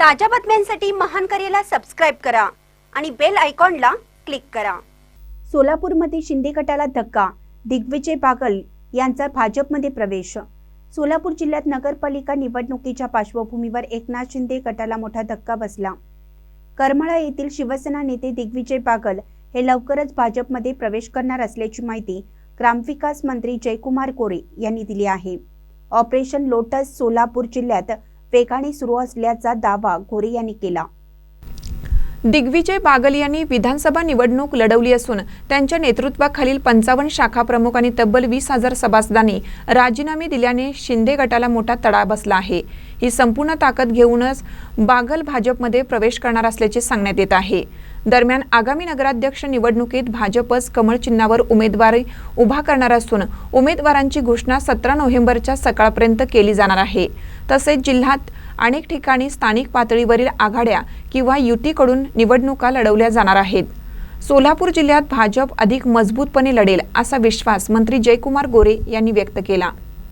ताज्या बातम्यांसाठी महान करेला सबस्क्राईब करा आणि बेल आयकॉनला क्लिक करा. सोलापूरमध्ये शिंदे गटाला धक्का दिग्विजय बागल यांचा भाजपमध्ये प्रवेश. सोलापूर जिल्ह्यात नगरपालिका निवडणुकीच्या पार्श्वभूमीवर एकनाथ शिंदे गटाला मोठा धक्का बसला. करमाळा येथील शिवसेना नेते दिग्विजय बागल हे लवकरच भाजपमध्ये प्रवेश करणार असल्याची माहिती ग्रामविकास मंत्री जयकुमार कोरे यांनी दिली आहे. ऑपरेशन लोटस सोलापूर जिल्ह्यात वेगाने सुरू असल्याचा दावा घोरे यांनी केला. दिग्विजय बागल यांनी विधानसभा निवडणूक लढवली असून त्यांच्या नेतृत्वाखालील पंचावन्न शाखा प्रमुख आणि तब्बल वीस हजार सभासदांनी राजीनामे दिल्याने शिंदे गटाला मोठा तडा बसला आहे. ही संपूर्ण ताकद घेऊनच बागल भाजपमध्ये प्रवेश करणार असल्याचे सांगण्यात येत आहे. दरम्यान आगामी नगराध्यक्ष निवडणुकीत भाजपच कमळ चिन्हावर उमेदवारी उभा करणार असून उमेदवारांची घोषणा सतरा नोव्हेंबरच्या सकाळपर्यंत केली जाणार आहे. तसेच जिल्ह्यात अनेक ठिकाणी स्थानिक पातळीवरील आघाड्या किंवा युतीकडून निवडणुका लढवल्या जाणार आहेत. सोलापूर जिल्ह्यात भाजप अधिक मजबूतपणे लढेल असा विश्वास मंत्री जयकुमार गोरे यांनी व्यक्त केला.